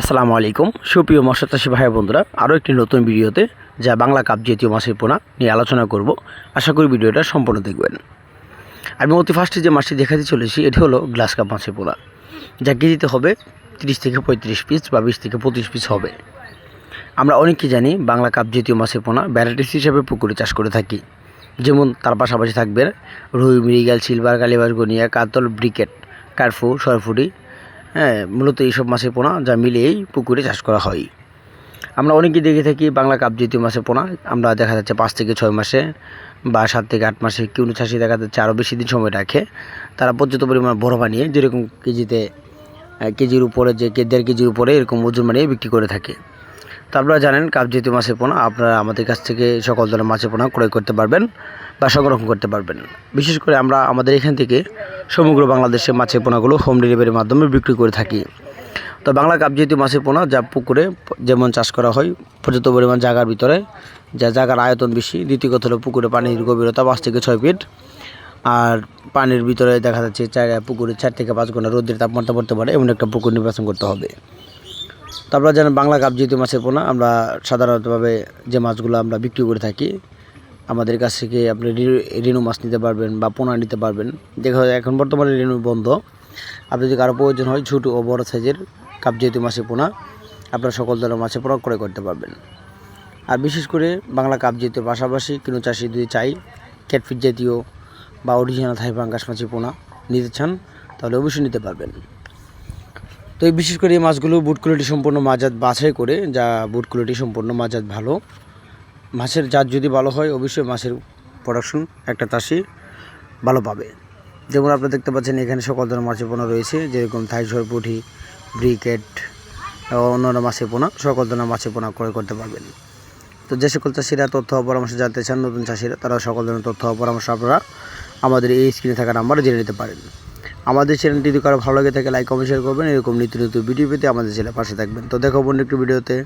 আসসালামু আলাইকুম। সুপ্রিয় মৎস্য ভাই বন্ধুরা, আরও একটি নতুন ভিডিওতে যা বাংলা কাপ জাতীয় মাছের পোনা নিয়ে আলোচনা করব। আশা করি ভিডিওটা সম্পূর্ণ দেখবেন। আমি অতি ফার্স্টে যে মাছটি দেখাতে চলেছি, এটি হলো গ্লাস কাপ মাছের পোনা। যা কেজিতে হবে তিরিশ থেকে পঁয়ত্রিশ পিস বা বিশ থেকে পঁচিশ পিস হবে। আমরা অনেকেই জানি বাংলা কাপ জাতীয় মাছের পোনা ভ্যারাইটিস হিসাবে পুকুরে চাষ করে থাকি। যেমন তার পাশাপাশি থাকবে রুই, মৃগাল, সিলভার, কালিবাস, গনিয়া, কাতল, ব্রিকেট, কার্ফু, সরফুটি হ্যাঁ মূলত এইসব মাছের পোনা যা মিলিয়েই পুকুরে চাষ করা হয়। আমরা অনেকেই দেখে থাকি বাংলা কাপ জাতীয় মাছের পোনা। আমরা দেখা যাচ্ছে পাঁচ থেকে ছয় মাসে বা সাত থেকে আট মাসে কেউ চাষি দেখা যাচ্ছে আরও বেশি দিন সময় রাখে। তারা পর্যাপ্ত পরিমাণ বড় বানিয়ে যেরকম কেজিতে কেজির উপরে যে কে- দেড় কেজির উপরে এরকম ওজন বানিয়ে বিক্রি করে থাকে। তো আপনারা জানেন কাপ জাতীয় মাছের পোনা, আপনারা আমাদের কাছ থেকে সকল ধরনের মাছের পোনা ক্রয় করতে পারবেন। বা সংরক্ষণ করতে পারবেন বিশেষ করে আমরা আমাদের এখান থেকে সমগ্র বাংলাদেশে মাছের পোনাগুলো হোম ডেলিভারির মাধ্যমে বিক্রি করে থাকি। তো বাংলা কাপ জাতীয় মাছের পোনা, যা পুকুরে যেমন চাষ করা হয়, পর্যাপ্ত পরিমাণ জায়গার ভিতরে, যা জায়গার আয়তন বেশি দ্বিতীয় কথা হলো পুকুরে পানির গভীরতা পাঁচ থেকে ছয় ফিট আর পানির ভিতরে দেখা যাচ্ছে চার, পুকুরে চার থেকে পাঁচ ঘণ্টা রোদের তাপমাত্রা পড়তে পারে, এমন একটা পুকুর নির্বাচন করতে হবে। তো জানেন বাংলা কাপ জাতীয় মাছের পোনা, আমরা সাধারণতভাবে যে মাছগুলো আমরা বিক্রি করে থাকি আমাদের কাছ থেকে আপনি রেনু মাছ নিতে পারবেন বা পোনা নিতে পারবেন। দেখা যায় এখন বর্তমানে রেনু বন্ধ। আপনি যদি কারও প্রয়োজন হয় ছোটো ও বড় সাইজের কাপ জাতীয় মাছের পোনা, আপনারা সকল ধরনের মাছের পোনা ক্রয় করতে পারবেন। আর বিশেষ করে বাংলা কাপ জাতীয় পাশাপাশি কোনো চাষি যদি চাই ক্যাটফিট জাতীয় বা অরিজিনাল থাই পাঙ্গাস মাছের পোনা নিতে চান, তাহলে অবশ্যই নিতে পারবেন। তো এই বিশেষ করে এই মাছগুলো বুট কোয়ালিটি সম্পূর্ণ মাজাত বাছাই করে, যা বুট কোয়ালিটি সম্পূর্ণ মাজাত ভালো। মাছের জাত যদি ভালো হয়, অবশ্যই মাছের প্রোডাকশন একটা চাষি ভালো পাবে। যেমন আপনারা দেখতে পাচ্ছেন, এখানে সকল ধরনের মাছের পোনা রয়েছে, যেরকম থাইসর পুঁটি ব্রিকেট অন্যান্য মাছের পোনা, সকল ধরনের মাছের পোনা ক্রয় করতে পারবেন। তো যে সকল চাষিরা তথ্য পরামর্শ জানতে চান, নতুন চাষিরা, তারা সকল ধরনের তথ্য পরামর্শ আপনারা আমাদের এই স্ক্রিনে থাকা নাম্বারে জেনে নিতে পারেন। আমাদের চ্যানেলটি যদি কারও ভালো লাগে থাকে লাইক কমেন্ট শেয়ার করবেন। এরকম নিত্য নতুন ভিডিও পেতে আমাদের চ্যানেলের পাশে থাকবেন। তো দেখো অন্য একটি ভিডিওতে